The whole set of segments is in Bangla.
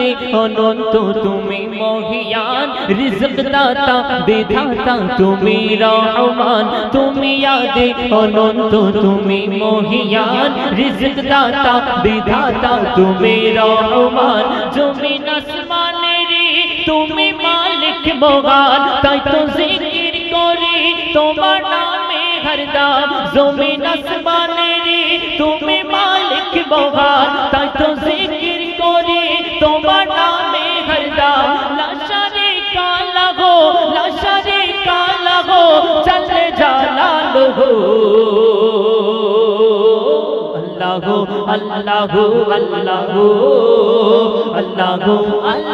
دے انت تمہیں موہیان، رزق داتا دے داتا تمہیں رحمان۔ تمہیں یاد انت تمہیں موہیان، رزق داتا دے داتا تمہیں رحمان۔ تمہیں نسمان ری تمہیں مالک بغان تائی تو ذکر کوری تمہار نامے ہر دام زمین اسمان ری تمہیں مالک بغان تائی تو ذکر আল্লাহ আল্লাহ আল্লাহ আল্লাহ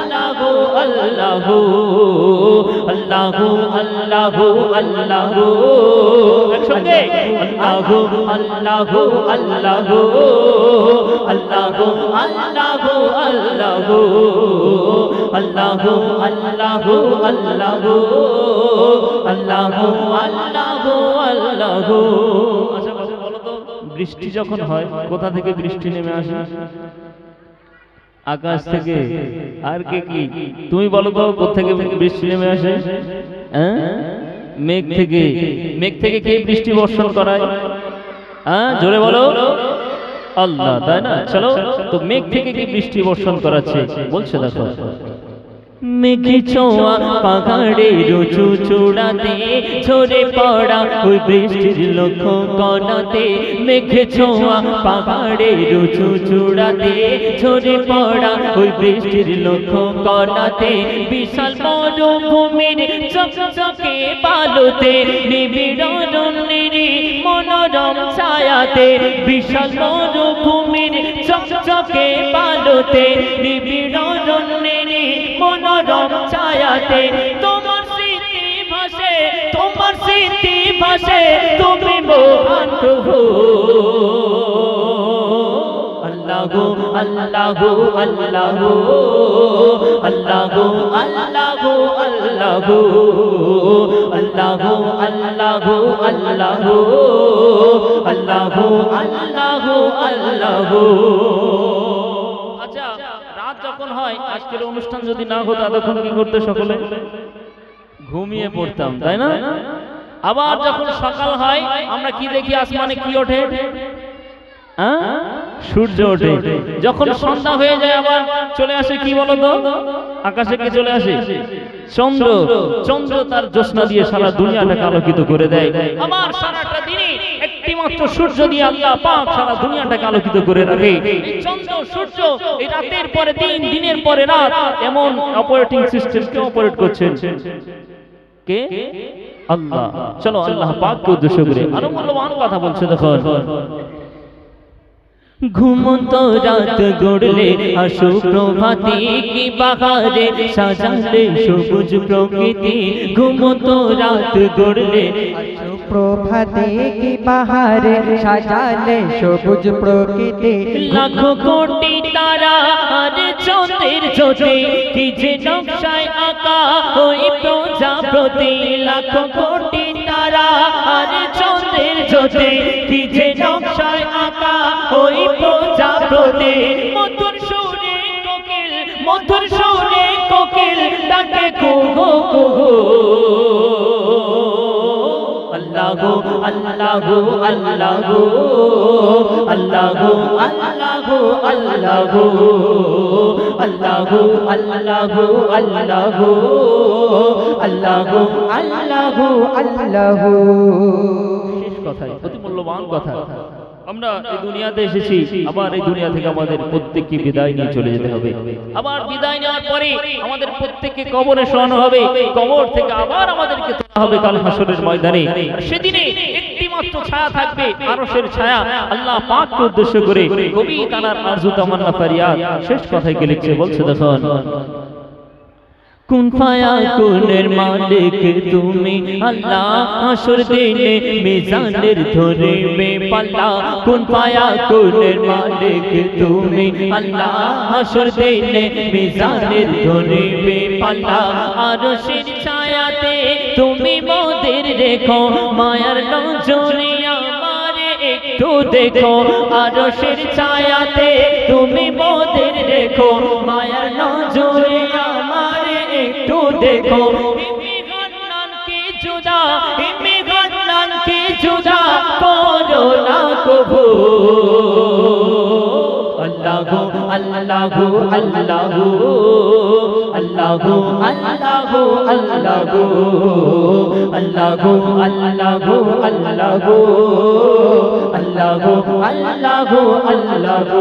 আল্লাহ আল্লাহ আল্লাহ আল্লাহ আল্লাহ একসঙ্গে আল্লাহ আল্লাহ আল্লাহ আল্লাহ আল্লাহ আল্লাহ আল্লাহ আল্লাহ আল্লাহ আল্লাহ বৃষ্টি যখন হয়, কোথা থেকে বৃষ্টি নেমে আসে? আকাশ থেকে। আর কে কি? তুমি বলো তো, কোথা থেকে বৃষ্টি নেমে আসে? হ্যাঁ? মেঘ থেকে। মেঘ থেকে কে বৃষ্টি বর্ষণ করায়? হ্যাঁ জোরে বলো। আল্লাহ, তাই না? চলো, তো মেঘ থেকে কি বৃষ্টি বর্ষণ করাচ্ছে? বলছে দেখো। মেঘে ছোঁয়া পাহাড়ে রুচু চূড়াতে, ঝরে পড়া ওই বৃষ্টির লক্ষ্য কণাতে, মেঘে ছোঁয়া পাহাড়ে রুচু চূড়াতে, ঝরে পড়া ওই বৃষ্টির লক্ষ্য কণাতে, বিশাল মরুভূমির চকচকে বালুতে, নিবিড় মনোরম ছায়াতে, বিশাল মরুভূমির চকচকে বালুতে, নিবিড় মনোরম ছায়াতে তোমার স্মৃতি ভাসে তোমার স্মৃতি ভাসে তুমি মহান প্রভু আল্লাহ আল্লাহ আল্লাহ আল্লাহ আল্লাহ আল্লাহ আল্লাহ আল্লাহ আল্লাহ আল্লাহ আল্লাহ আল্লাহ আচ্ছা রাত যখন হয়, আজকের অনুষ্ঠান যদি না হতো এতক্ষণ কি করতে সকলে? ঘুমিয়ে পড়তাম, তাই না? আবার যখন সকাল হয়, আমরা কি দেখি, আসমানে কি ওঠে? সূর্য ওঠে। যখন সন্ধ্যা হয়ে যায়, আবার চলে আসে কি বলো তো আকাশে কি চলে আসে? চন্দ্র। চন্দ্র তার জ্যোৎস্না দিয়ে সারা দুনিয়াটাকে আলোকিত করে দেয়। আবার সারাটা দিনে একটি মাত্র সূর্য দিয়ে আল্লাহ পাক সারা দুনিয়াটাকে আলোকিত করে রাখে। চন্দ্র সূর্য এই রাতের পরে দিন, দিনের পরে রাত এমন অপারেটিং অপারেট করছেন। কে? আল্লাহ। চলো আল্লাহ উদ্দেশ্য করে আরও মূল্যবান কথা বলছে ঘুমন্ত রাত গড়লে আসো প্রভাতি কি বাহারে সাজালে সবুজ প্রকৃতি। ঘুমন্ত রাত গড়লে প্রভাতে কি বাহারে সাজালে সবুজ প্রকৃতি? লাখো কোটি তারা চন্দ্রের জ্যোতি, কি যে নকশায় আঁকা ওই প্রজাপতি? লাখো কোটি তারা চন্দ্রের জ্যোতি, কি যে নকশায় আঁকা ওই প্রজাপতি? মধুর সুরে কোকিল, মধুর আল্লাহ আল্লাহ আল্লাহ আল্লাহ আল্লাহ আল্লাহ আল্লাহ আল্লাহ আল্লাহ আল্লাহ আল্লাহ আল্লাহ শেষ কথাই অতি মূল্যবান কথা আমরা এই দুনিয়াতে এসেছি আবার এই দুনিয়া থেকে আমাদের প্রত্যেককে বিদায় নিয়ে চলে যেতে হবে। আবার বিদায় নেওয়ার পরে আমাদের প্রত্যেককে কবরে শোয়ানো হবে। কবর থেকে আবার আমাদেরকে তোলা হবে কাল হাসরের ময়দানে। সেদিনে একটি মাত্র ছায়া থাকবে আরশের ছায়া। আল্লাহ পাককে উদ্দেশ্য করে কবি তানার আরজু তামান্না ফারিয়াদ শেষ কথায় লিখছে বলছে দেখুন। কুন ফায়া কুনের মালিক তুমি? আল্লাহ আসর দিনে মিজানের ধরে মে পাল্লা। কুন ফায়া কুনের মালিক তুমি? আল্লাহ আসর দিনে মিজানের ধরে মে পাল্লা। আরশের ছায়াতে তুমি মোদের রেখো মায়ার নজরে আমারে একটু দেখো। আরশের ছায়াতে তুমি মোদের রেখো মায়ার নজরে একটু দেখো ইমি গন্নান কি জুদা ইমি গন্নান কি জুদা করো না কবু আল্লাহু আল্লাহু আল্লাহু আল্লাহু আল্লাহু আল্লাহু আল্লাহু আল্লাহু আল্লাহু আল্লাহু আল্লাহু আল্লাহু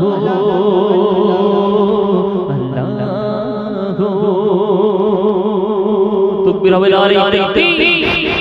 ہو اللہ ہو تو پھر ہمیں